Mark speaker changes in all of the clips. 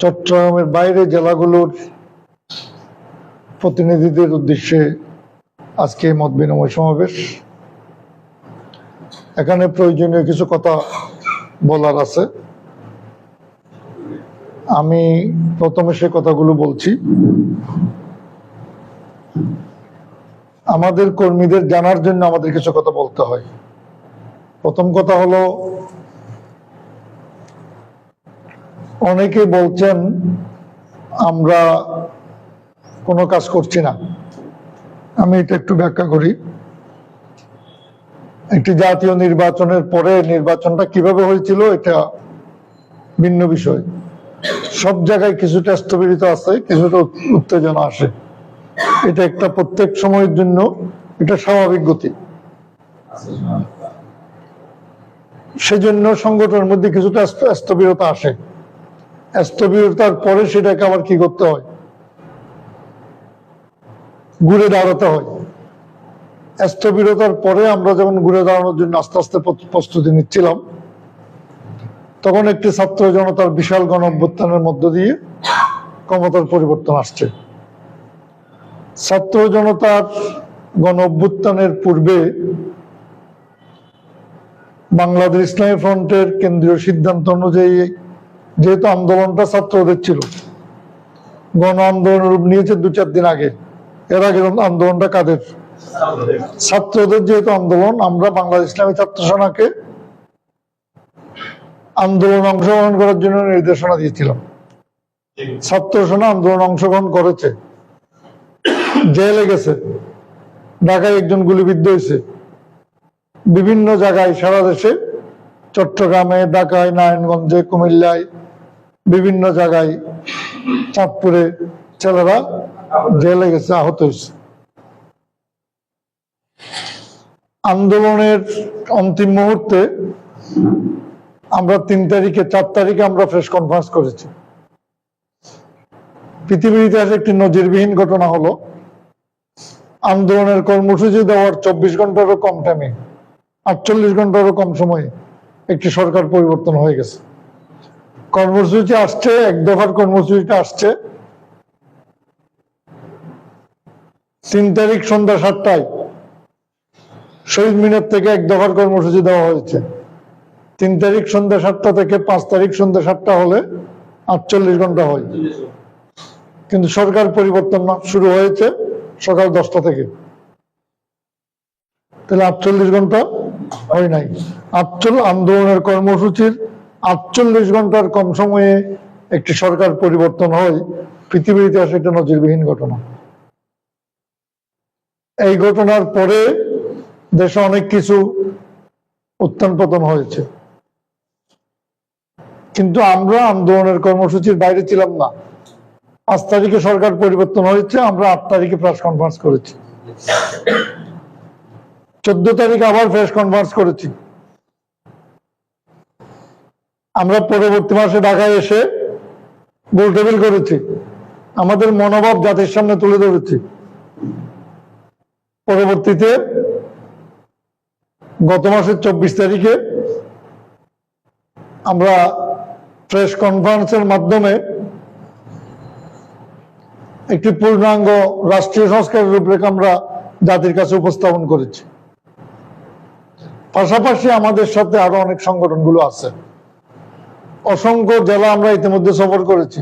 Speaker 1: চট্টগ্রামের বাইরে জেলাগুলোর প্রতিনিধিদের উদ্দেশ্যে আজকে মত বিনিময় সমাবেশ। এখানে প্রয়োজনীয় কিছু কথা বলার আছে। আমি প্রথমে সে কথাগুলো বলছি। আমাদের কর্মীদের জানার জন্য আমাদের কিছু কথা বলতে হয়। প্রথম কথা হলো অনেকে বলছেন, আমরা কোনো কাজ করছি না। আমি এটা একটু ব্যাখ্যা করি। একটি জাতীয় নির্বাচনের পরে নির্বাচনটা কীভাবে হয়েছিল, এটা ভিন্ন বিষয়। সব জায়গায় কিছুটা স্থবিরিত আছে, কিছুটা উত্তেজনা আসে। এটা একটা প্রত্যেক সময়ের জন্য এটা স্বাভাবিক গতি। সেজন্য সংগঠনের মধ্যে কিছুটা স্থ- স্থবিরতা আসে। স্থবিরতার পরে সেটাকে আবার কি করতে হয়? ঘুরে দাঁড়াতে হয়। স্থবিরতার পরে আমরা যখন ঘুরে দাঁড়ানোর জন্য আস্তে আস্তে প্রস্তুতি নিচ্ছিলাম, তখন একটি ছাত্র জনতার বিশাল গণ অভ্যুত্থানের মধ্য দিয়ে ক্ষমতার পরিবর্তন আসছে। ছাত্র জনতার গণ অভ্যুত্থানের পূর্বে বাংলাদেশ ইসলামী ফ্রন্টের কেন্দ্রীয় সিদ্ধান্ত অনুযায়ী যেহেতু আন্দোলনটা ছাত্রদের ছিল। গণ আন্দোলন রূপ নিয়েছে দু চার দিন আগে। এর আগে আন্দোলনটা কাদের? ছাত্রদের যেহেতু আন্দোলন, আমরা বাংলাদেশ ইসলামী ছাত্র সেনাকে আন্দোলন অংশগ্রহণ করার জন্য নির্দেশনা দিয়েছিলাম। ছাত্র সেনা আন্দোলন অংশগ্রহণ করেছে। জেলে গেছে। ঢাকায় একজন গুলিবিদ্ধ হয়েছে। বিভিন্ন জায়গায় সারা দেশে চট্টগ্রামে, ঢাকায়, নারায়ণগঞ্জে, কুমিল্লায় বিভিন্ন জায়গায় চাঁদপুরে ছেলেরা জেলে গেছে, আহত হয়েছে। আন্দোলনের অন্তিম মুহূর্তে আমরা তিন তারিখে, চার তারিখে আমরা প্রেস কনফারেন্স করেছি। পৃথিবীর ইতিহাসে একটি নজিরবিহীন ঘটনা হলো, আন্দোলনের কর্মসূচি দেওয়ার চব্বিশ ঘন্টারও কম টাইমে আটচল্লিশ ঘন্টারও কম সময়ে একটি সরকার পরিবর্তন হয়ে গেছে। কর্মসূচি আসছে, এক দফার কর্মসূচিটা আসছে। তিন তারিখ সন্ধ্যা সাতটায় শহীদ মিনার থেকে এক দফার কর্মসূচি দেওয়া হয়েছে। তিন তারিখ সন্ধ্যা সাতটা থেকে পাঁচ তারিখ সন্ধ্যা সাতটা হলে আটচল্লিশ ঘণ্টা হয়। কিন্তু সরকার পরিবর্তন শুরু হয়েছে সকাল দশটা থেকে। তাহলে আটচল্লিশ ঘণ্টা হয় নাই। আটচল আন্দোলনের কর্মসূচির আটচল্লিশ ঘণ্টার কম সময়ে একটি সরকার পরিবর্তন হয়, পৃথিবীর ইতিহাসে একটা নজিরবিহীন ঘটনা। এই ঘটনার পরে দেশে অনেক কিছু উত্থান পতন হয়েছে। কিন্তু আমরা আন্দোলনের কর্মসূচির বাইরে ছিলাম না। পাঁচ তারিখে সরকার পরিবর্তন হয়েছে, আমরা আট তারিখে প্রেস কনফারেন্স করেছি। চোদ্দ তারিখ আবার প্রেস কনফারেন্স করেছি। আমরা পরবর্তী মাসে ঢাকায় এসে গোল টেবিল করেছি। আমাদের মনোভাব জাতির সামনে তুলে ধরেছি। পরবর্তীতে গত মাসের চব্বিশ তারিখে আমরা প্রেস কনফারেন্সের মাধ্যমে একটি পূর্ণাঙ্গ রাষ্ট্রীয় সংস্কারের রূপরেখা আমরা জাতির কাছে উপস্থাপন করেছি। পাশাপাশি আমাদের সাথে আরও অনেক সংগঠনগুলো আছে। অসংখ্য জেলা আমরা ইতিমধ্যে সফর করেছি।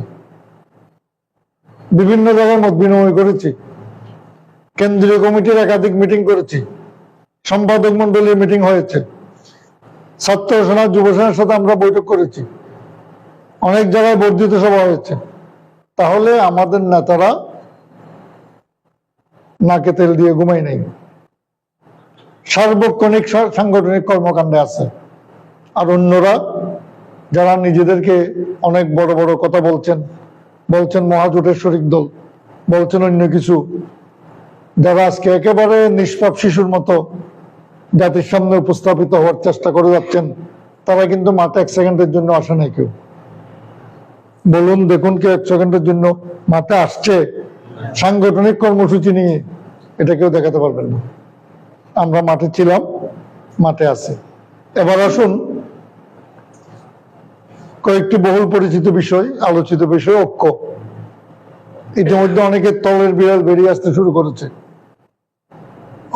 Speaker 1: বিভিন্ন জায়গায় মত বিনিময় করেছি। কেন্দ্রীয় কমিটির একাধিক মিটিং করেছি। সম্পাদক মন্ডলীর মিটিং হয়েছে। ছাত্র সেনা, যুব সেনার সাথে আমরা বৈঠক করেছি। অনেক জায়গায় বর্ধিত সভা হয়েছে। তাহলে আমাদের নেতারা নাকে তেল দিয়ে ঘুমাই নাই। সার্বক্ষণিক সাংগঠনিক কর্মকাণ্ডে আছে। আর অন্যরা যারা নিজেদেরকে অনেক বড় বড় কথা বলছেন বলছেন মহাজোটের শরিক দল, বলছেন অন্য কিছু, যারা আজকে একেবারে নিষ্পাপ শিশুর মতো জাতির সামনে উপস্থাপিত হওয়ার চেষ্টা করে যাচ্ছেন, তারা কিন্তু মাঠে এক সেকেন্ডের জন্য আসে নাই কেউ। বলুন, দেখুন কেউ এক সেকেন্ডের জন্য মাঠে আসছে সাংগঠনিক কর্মসূচি নিয়ে, এটা কেউ দেখাতে পারবেন না। আমরা মাঠে ছিলাম, মাঠে আছে। এবার আসুন কয়েকটি বহুল পরিচিত বিষয়, আলোচিত বিষয়, ঐক্য। ইতিমধ্যে অনেকের তলের বিড়াল বেরিয়ে আসতে শুরু করেছে।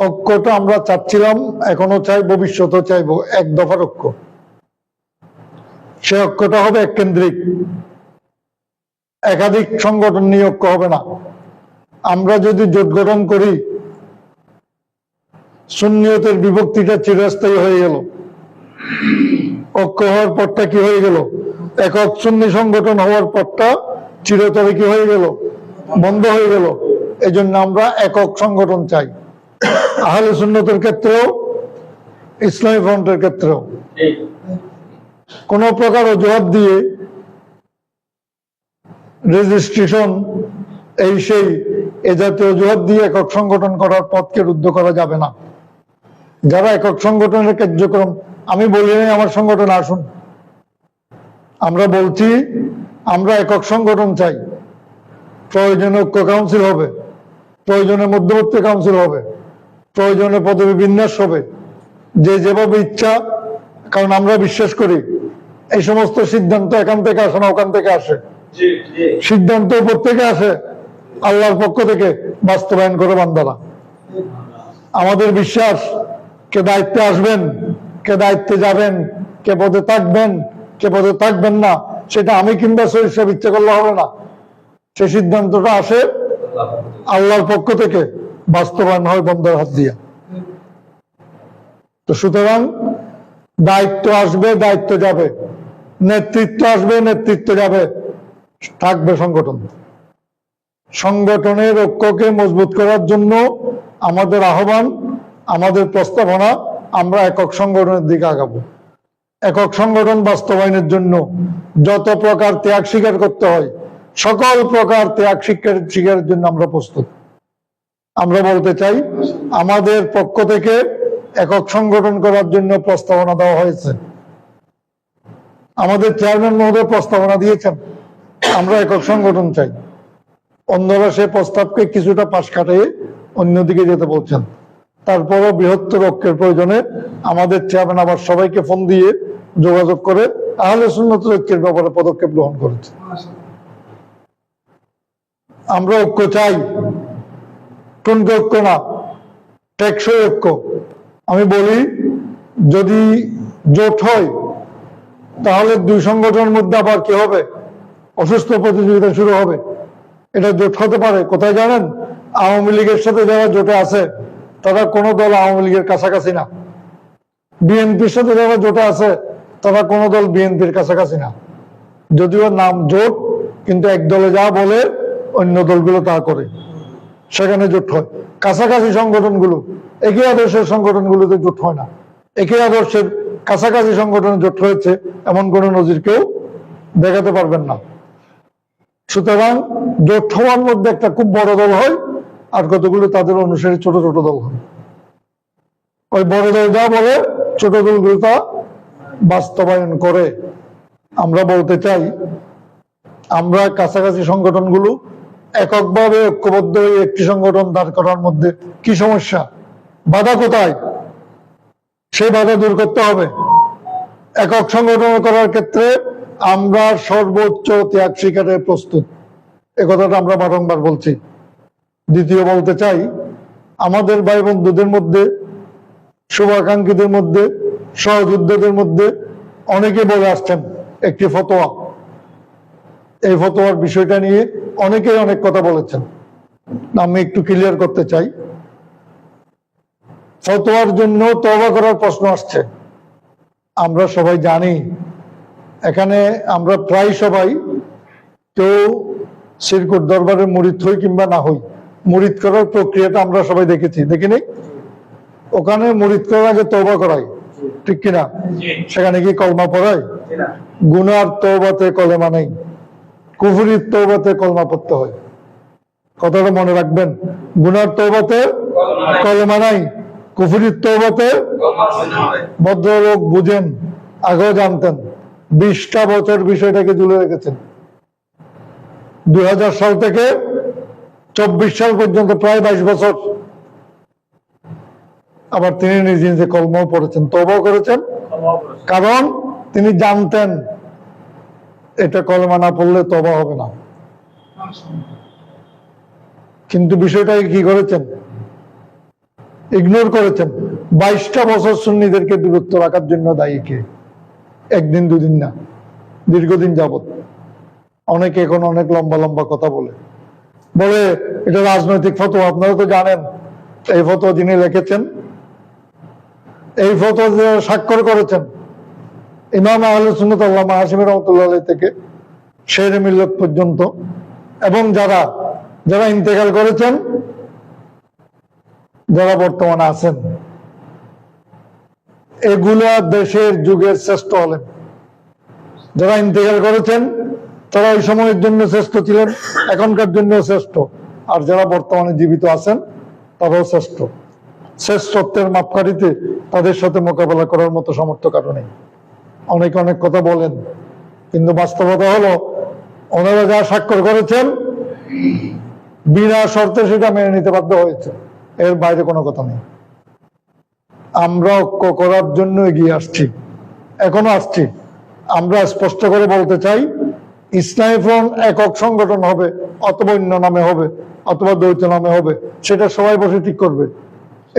Speaker 1: ঐক্যটা আমরা চাচ্ছিলাম, এখনও চাই, ভবিষ্যতেও চাইব এক দফার ঐক্য। সে ঐক্যটা হবে এক কেন্দ্রিক একাধিক সংগঠন নিয়ে ঐক্য হবে না। আমরা যদি জোট গঠন করি, সুন্নিয়তের বিভক্তিটা চিরস্থায়ী হয়ে গেল। ঐক্য হওয়ার পরটা কি হয়ে গেল? একক সুন্নি সংগঠন হওয়ার পরটা চিরতরে কি হয়ে গেল, বন্ধ হয়ে গেল। এই জন্য আমরা একক সংগঠন চাই। আহলে সুন্নতের ক্ষেত্রেও, ইসলামী ফ্রন্টের ক্ষেত্রেও। কোন প্রকার অজুহাত দিয়ে রেজিস্ট্রেশন এই সেই এ জাতীয় অজুহাত দিয়ে একক সংগঠন করার পথকে রুদ্ধ করা যাবে না। যারা একক সংগঠনের কার্যক্রম, আমি বলি আমার সংগঠন আসুন। আমরা বলছি আমরা একক সংগঠন চাই। প্রয়োজনে ঐক্য কাউন্সিল হবে প্রয়োজনে মধ্যবর্তী কাউন্সিল হবে প্রয়োজনে পদবী বিন্যাস হবে। যে যেভাবে ইচ্ছা কারণ আমরা বিশ্বাস করি এই সমস্ত সিদ্ধান্ত এখান থেকে আসে না ওখান থেকে আসে। সিদ্ধান্ত উপর থেকে আসে আল্লাহর পক্ষ থেকে বাস্তবায়ন করে বান্দারা। আমাদের বিশ্বাস কে দায়িত্বে আসবেন কে দায়িত্বে যাবেন কে পদে থাকবেন কে পদে থাকবেন না, সেটা আমি কিংবা শরীর সাহেব ইচ্ছে করলে হবে না। সে সিদ্ধান্তটা আসে আল্লাহর পক্ষ থেকে বাস্তবায়ন হয় বন্ধের হাত দিয়ে। তো সুতরাং দায়িত্ব আসবে, দায়িত্ব যাবে। নেতৃত্ব আসবে, নেতৃত্ব যাবে। থাকবে সংগঠন। সংগঠনের ঐক্যকে মজবুত করার জন্য আমাদের আহ্বান, আমাদের প্রস্তাবনা, আমরা একক সংগঠনের দিকে আগাবো। একক সংগঠন বাস্তবায়নের জন্য যত প্রকার ত্যাগ স্বীকার করতে হয়, সকল প্রকার ত্যাগ স্বীকার, স্বীকারের জন্য আমরা প্রস্তুত। আমরা বলতে চাই, আমাদের পক্ষ থেকে একক সংগঠন করার জন্য প্রস্তাবনা দেওয়া হয়েছে। আমাদের চেয়ারম্যান মহোদয় প্রস্তাবনা দিয়েছেন, আমরা একক সংগঠন চাই। অন্যরা সে প্রস্তাবকে কিছুটা পাশ কাটিয়ে অন্যদিকে যেতে বলছেন। তারপরও বৃহত্তর ঐক্যের প্রয়োজনে আমাদের চেয়ারম্যান আবার সবাইকে ফোন দিয়ে যোগাযোগ করে আহলে সুন্নত ঐক্যের ব্যাপারে পদক্ষেপ গ্রহণ করেছে। আমরা ঐক্য চাই। টুনকে ঐক্য না, টেকসই ঐক্য। আমি বলি, যদি জোট হয়, তাহলে দুই সংগঠনের মধ্যে আবার কি হবে? অসুস্থ প্রতিযোগিতা শুরু হবে। এটা জোট হতে পারে। কোথায় জানেন? আওয়ামী লীগের সাথে যারা জোটে আছে তারা কোনো দল আওয়ামী লীগের কাছাকাছি না। বিএনপির সাথে যারা জোটে আছে তারা কোনো দল বিএনপির কাছাকাছি না। যদিও নাম জোট, কিন্তু এক দলে যা বলে, অন্য দলগুলো তা করে। সেখানে জোট হয়। কাছাকাছি সংগঠনগুলো, একই আদর্শের সংগঠনগুলোতে জোট হয় না। একই আদর্শের কাছাকাছি সংগঠনে জোট হয়েছে, এমন কোন নজির কেউ দেখাতে পারবেন না। সুতরাং জোট হওয়ার মধ্যে একটা খুব বড় দল হয় আর কতগুলো তাদের অনুসারী ছোট ছোট দল হয় ওই বড় দল যা বলে, ছোট দলগুলো তা বাস্তবায়ন করে। আমরা বলতে চাই, আমরা কাছাকাছি সংগঠনগুলো এককভাবে ঐক্যবদ্ধ হয়ে একটি সংগঠন দাঁড় করার মধ্যে কি সমস্যা? বাধা কোথায়? সেই বাধা দূর করতে হবে। একক সংগঠন করার ক্ষেত্রে আমরা সর্বোচ্চ ত্যাগ স্বীকারে প্রস্তুত। এ কথাটা আমরা বারংবার বলছি। দ্বিতীয় বলতে চাই, আমাদের ভাই বন্ধুদের মধ্যে, শুভাকাঙ্ক্ষীদের মধ্যে, সহযোদ্ধাদের মধ্যে অনেকে বলে আসছেন একটি ফতোয়া। এই ফতোয়ার বিষয়টা নিয়ে অনেকেই অনেক কথা বলেছেন। আমি একটু ক্লিয়ার করতে চাই। ফতোয়ার জন্য তবা করার প্রশ্ন আসছে। আমরা সবাই জানি, এখানে আমরা প্রায় সবাই কেউ শিরকুট দরবারের মুরিদ হই কিংবা না হই। মুরিদ করার প্রক্রিয়াটা আমরা সবাই দেখেছি। দেখিনি? ওখানে মুরিদ করার আগে তবা করাই। ঠিক কিনা? সেখানে কি কলমা পড়ায় গুনার তৌবাতে কলেমা নেই। কুফুরির তৌবাতে কলমা পড়তে হয়। কথাটা মনে রাখবেন। গুনার তৌবাতে কলেমা নাই। কুফুরির তৌবাতে ভদ্রলোক বুঝেন আগেও জানতেন। বিশটা বছর বিষয়টাকে ঝুলে রেখেছেন। দু হাজার সাল থেকে চব্বিশ সাল পর্যন্ত প্রায় বাইশ বছর আবার তিনি নিজে নিজে কলমও পড়েছেন তবাও করেছেন। কারণ তিনি জানতেন, এটা কলমা না পড়লে তবা হবে না। কিন্তু বিষয়টাকে কি করেছেন? ইগনোর করেছেন। বাইশটা বছর সুন্নিদেরকে দূরত্ব রাখার জন্য দায়ী কে? একদিন, দুদিন না। দীর্ঘদিন যাবত অনেকে এখন অনেক লম্বা লম্বা কথা বলে। বলে, এটা রাজনৈতিক ফটো, আপনারা তো জানেন, এই ফটো যিনি লিখেছেন, এই ফটো স্বাক্ষর করেছেন, ইমাম আহলে সুন্নত আল্লাহ হাসিম রহমতুল্লাহ থেকে শের মিল্লত পর্যন্ত, এবং যারা যারা ইন্তেকাল করেছেন, যারা বর্তমানে আছেন, এগুলা দেশের যুগের শ্রেষ্ঠ হলেন যারা ইন্তেকাল করেছেন তারা ওই সময়ের জন্য শ্রেষ্ঠ ছিলেন, এখনকার জন্য শ্রেষ্ঠ। আর যারা বর্তমানে জীবিত আছেন, তারাও শ্রেষ্ঠ। শ্রেষ্ঠত্বের মাপকাঠিতে তাদের সাথে মোকাবেলা করার মতো সামর্থ্য কারও নেই। অনেকে অনেক কথা বলেন, কিন্তু বাস্তবতা হলো, ওনারা যা স্বাক্ষর করেছেন, বিনা শর্তে সেটা মেনে নিতে বাধ্য হয়েছে। এর বাইরে কোনো কথা নেই। আমরা ঐক্য করার জন্য এগিয়ে আসছি। এখনও আসছি। আমরা স্পষ্ট করে বলতে চাই ইসলামী ফ্রন্ট একক সংগঠন হবে, অথবা অন্য নামে হবে, অথবা দ্বৈত নামে হবে, সেটা সবাই বসে ঠিক করবে।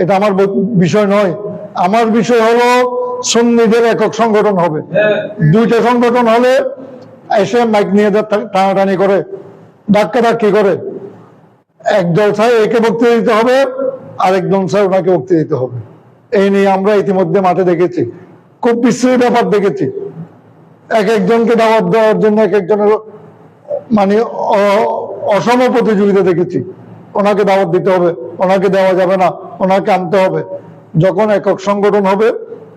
Speaker 1: এটা আমার বিষয় নয়। আমার বিষয় হলো, সুন্নিদের একক সংগঠন হবে। দুইটা সংগঠন হলে এসে মাইক নিয়ে টানাটানি করে। ধাক্কা ধাক্কি করে। একদল জলসায় একে বক্তৃতা দিতে হবে, আরেক জলসায় ওনাকে বক্তৃতা দিতে হবে। এই নিয়ে আমরা ইতিমধ্যে মাঠে দেখেছি। খুব বিশ্রী ব্যাপার দেখেছি। এক একজনকে দাওয়াত দেওয়ার জন্য এক একজনের মানে অসম প্রতিযোগিতা দেখেছি। ওনাকে দাওয়াত দিতে হবে, ওনাকে দেওয়া যাবে না, ওনাকে আনতে হবে। যখন একক সংগঠন হবে,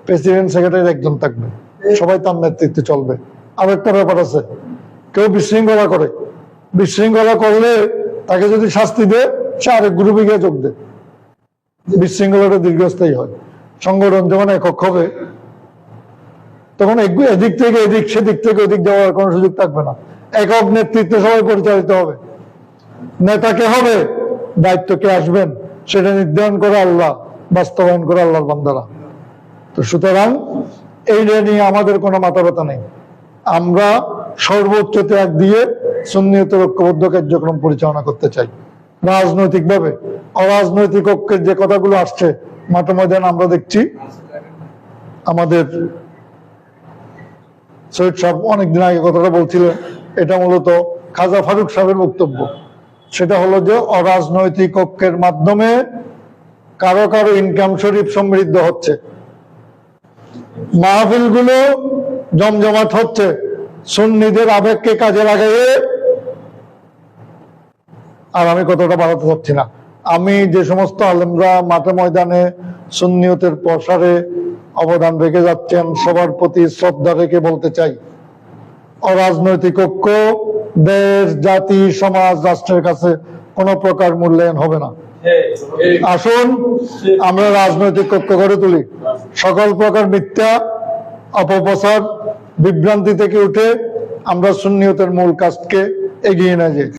Speaker 1: প্রেসিডেন্ট, সেক্রেটারি একজন থাকবে। সবাই তার নেতৃত্বে চলবে। আর একটা ব্যাপার আছে, কেউ বিশৃঙ্খলা করে। বিশৃঙ্খলা করলে তাকে যদি শাস্তি দেয়, সে আরেক গ্রুপে গিয়ে যোগ দেয়। বিশৃঙ্খলাটা দীর্ঘস্থায়ী হয়। সংগঠন যখন একক হবে তখন এদিক থেকে এদিক, সেদিক থেকে ওদিক যাওয়ার কোনো সুযোগ থাকবে না। একক নেতৃত্বে সবাই পরিচালিত হবে। নেতাকে হবে? দায়িত্ব কে আসবেন? সেটা নির্ধারণ করে আল্লাহ, বাস্তবায়ন করে আল্লাহর বান্দারা। তো সুতরাং এই নিয়ে আমাদের কোনো মাথা ব্যথা নেই। আমরা সর্বোচ্চ ত্যাগ দিয়ে সুন্নিয়তের ঐক্যবদ্ধ কার্যক্রম পরিচালনা করতে চাই। রাজনৈতিকভাবে, অরাজনৈতিক ঐক্যের যে কথাগুলো আসছে, মাঠে ময়দান আমরা দেখছি, আমাদের সৈয়দ সাহেব অনেকদিন আগে কথাটা বলছিলেন, এটা মূলত খাজা ফারুক সাহেবের বক্তব্য। সেটা হলো যে অরাজনৈতিক ঐক্যের মাধ্যমে কারও কারও ইনকাম শরীফ সমৃদ্ধ হচ্ছে। মাহফিলগুলো জমজমাট হচ্ছে। সুন্নিদের আবেগকে কাজে লাগাইয়ে আর আমি কথাটা বাড়াতে চাচ্ছি না। আমি যে সমস্ত আলেমরা মাঠে ময়দানে সুন্নিয়তের প্রসারে অবদান রেখে যাচ্ছেন, সবার প্রতি শ্রদ্ধা রেখে বলতে চাই। অরাজনৈতিক ঐক্য, দেশ, জাতি, সমাজ, রাষ্ট্রের কাছে কোনো প্রকার মূল্যায়ন হবে না। আসুন, আমরা রাজনৈতিক ঐক্য গড়ে তুলি। সকল প্রকার মিথ্যা, অপপ্রচার, বিভ্রান্তি থেকে উঠে আমরা সুন্নিয়তের মূল কাজকে এগিয়ে নিয়ে যাই।